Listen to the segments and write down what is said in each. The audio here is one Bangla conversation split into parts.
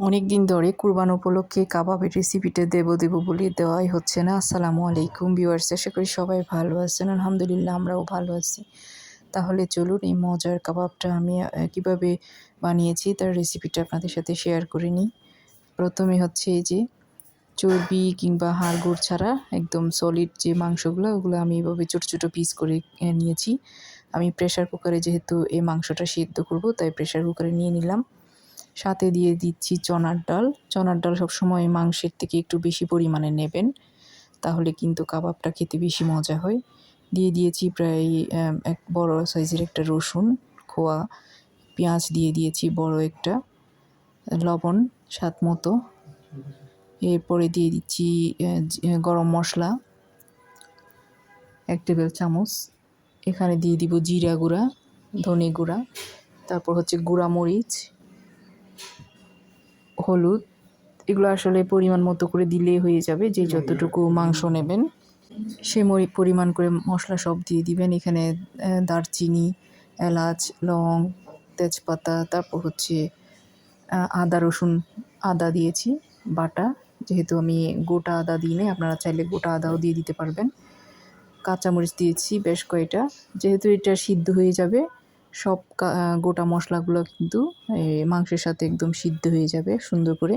অনেক দিন ধরে কুরবান উপলক্ষে কাবাবের রেসিপিটা দেবো দেবো বলে দেওয়াই হচ্ছে না। আসসালামু আলাইকুম ভিউয়ার্স আশা করি সবাই ভালো আছেন। আলহামদুলিল্লাহ, আমরাও ভালো আছি। তাহলে চলুন এই মজার কাবাবটা আমি কীভাবে বানিয়েছি তার রেসিপিটা আপনাদের সাথে শেয়ার করে নিই। প্রথমে হচ্ছে এই যে চর্বি কিংবা হাড় গুড় ছাড়া একদম সলিড যে মাংসগুলো, ওগুলো আমি এভাবে ছোটো ছোটো পিস করে নিয়েছি। আমি প্রেশার কুকারে যেহেতু এই মাংসটা সিদ্ধ করব, তাই প্রেশার কুকারে নিয়ে নিলাম। সাথে দিয়ে দিচ্ছি চনার ডাল। চনার ডাল সবসময় মাংসের থেকে একটু বেশি পরিমাণে নেবেন, তাহলে কিন্তু কাবাবটা খেতে বেশি মজা হয়। দিয়ে দিয়েছি প্রায় এক বড় সাইজের একটা রসুন, খোয়া, পেঁয়াজ দিয়ে দিয়েছি বড় একটা, লবণ স্বাদ মতো। এরপরে দিয়ে দিচ্ছি গরম মশলা, এক টেবিল চামচ। এখানে দিয়ে দিব জিরা গুঁড়া, ধনে গুঁড়া, তারপর হচ্ছে গুঁড়া মরিচ হলুদ এগুলো আসলে পরিমাণ মতো করে দিলেই হয়ে যাবে। যে যতটুকু মাংস নেবেন সে পরিমাণ করে মশলা সব দিয়ে দিবেন। এখানে দারচিনি এলাচ লং তেজপাতা তারপর হচ্ছে আদা রসুন আদা দিয়েছি বাটা। যেহেতু আমি গোটা আদা দিই নাই আপনারা চাইলে গোটা আদাও দিয়ে দিতে পারবেন। কাঁচামরিচ দিয়েছি বেশ কয়টা। যেহেতু এটা সিদ্ধ হয়ে যাবে সব গোটা মশলাগুলো কিন্তু মাংসের সাথে একদম সিদ্ধ হয়ে যাবে সুন্দর করে।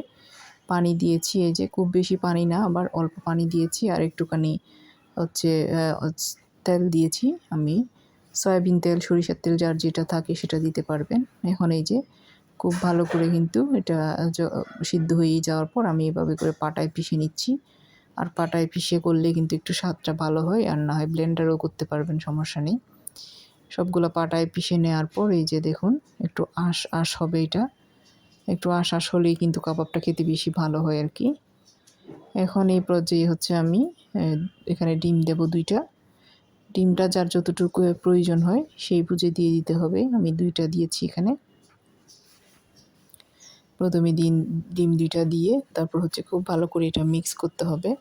পানি দিয়েছি এই যে, খুব বেশি পানি না, আবার অল্প পানি দিয়েছি আর একটুখানি হচ্ছে তেল দিয়েছি আমি। সয়াবিন তেল, সরিষার তেল, যার যেটা থাকে সেটা দিতে পারবেন। এখন এই যে, খুব ভালো করে কিন্তু এটা সিদ্ধ হয়ে যাওয়ার পর আমি এভাবে করে পাটায় পিষে নিচ্ছি। আর পাটায় পিষে করলে কিন্তু একটু স্বাদটা ভালো হয়, আর না হয় ব্লেন্ডারও করতে পারবেন, সমস্যা নেই। সবগুলো পাটায় পিষে নেওয়ার পর এই যে দেখুন, একটু আঁশ আঁশ হবে এটা। একটু আঁশ আঁশ হলেই কিন্তু কাবাবটা খেতে বেশি ভালো হয় আর কি। এখন এই পর্যায়ে হচ্ছে আমি এখানে ডিম দেব দুইটা। ডিমটা যার যতটুকু প্রয়োজন হয় সেই বুঝে দিয়ে দিতে হবে। আমি দুইটা দিয়েছি এখানে। প্রথমে ডিম ডিম দুইটা দিয়ে তারপর হচ্ছে খুব ভালো করে এটা মিক্স করতে হবে।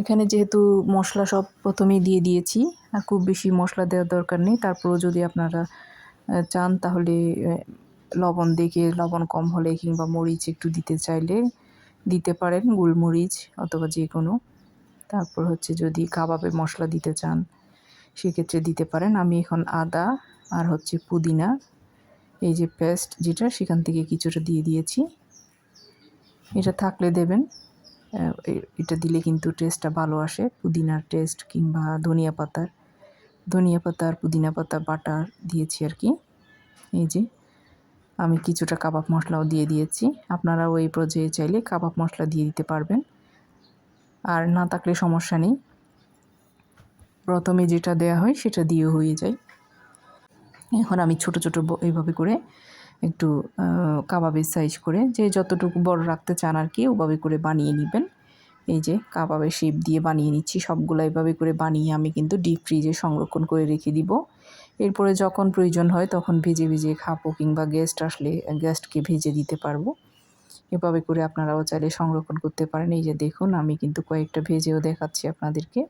এখানে যেহেতু মশলা সব প্রথমেই দিয়ে দিয়েছি, আর খুব বেশি মশলা দেওয়ার দরকার নেই। তারপরেও যদি আপনারা চান তাহলে লবণ দেখে, লবণ কম হলে কিংবা মরিচ একটু দিতে চাইলে দিতে পারেন, গোলমরিচ অথবা যে কোনো তারপর হচ্ছে যদি কাবাবে মশলা দিতে চান, সেক্ষেত্রে দিতে পারেন। আমি এখন আদা আর হচ্ছে পুদিনা, এই যে পেস্ট যেটা, সেখান থেকে কিছুটা দিয়ে দিয়েছি। এটা থাকলে দেবেন। এটা দিলে কিন্তু টেস্টটা ভালো আসে। পুদিনার টেস্ট কিংবা ধনিয়া পাতার। ধনিয়া পাতা আর পুদিনা পাতা, বাটা দিয়েছি আর কি। এই যে, আমি কিছুটা কাবাব মশলাও দিয়ে দিয়েছি। আপনারাও ওই পর্যায়ে চাইলে কাবাব মশলা দিয়ে দিতে পারবেন। আর না থাকলে সমস্যা নেই। প্রথমে যেটা দেয়া হয় সেটা দিয়েও হয়ে যায়। এখন আমি ছোট ছোট এইভাবে করে একটু কাবাবের সাইজ করে, যে যতটুকু বড় রাখতে চান আর কি, ওভাবে করে বানিয়ে নেবেন। এই যে কাবাবের শেপ দিয়ে বানিয়ে নিচ্ছি, সবগুলো এভাবে করে বানিয়ে আমি কিন্তু ডিপ ফ্রিজে সংরক্ষণ করে রেখে দিব। এরপরে যখন প্রয়োজন হয়, তখন ভেজে ভেজে খাব কিংবা গেস্ট আসলে গেস্টকে ভেজে দিতে পারব। এভাবে করে আপনারাও চাইলে সংরক্ষণ করতে পারেন। এই যে দেখুন, আমি কিন্তু কয়েকটা ভেজেও দেখাচ্ছি আপনাদেরকে।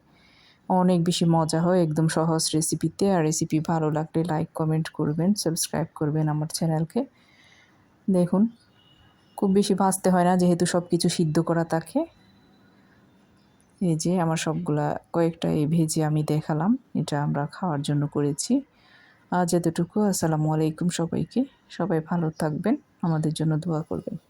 অনেক বেশি মজা হয় একদম সহজ রেসিপিতে আর রেসিপি ভালো লাগলে লাইক কমেন্ট করবেন সাবস্ক্রাইব করবেন আমার চ্যানেলকে দেখুন, খুব বেশি ভাজতে হয় না, যেহেতু সব কিছু সিদ্ধ করা থাকে। এই যে আমার সবগুলা, কয়েকটা এই ভেজে আমি দেখালাম, এটা আমরা খাওয়ার জন্য করেছি। আজ এতটুকু, আসসালামু আলাইকুম সবাইকে। সবাই ভালো থাকবেন, আমাদের জন্য দোয়া করবেন।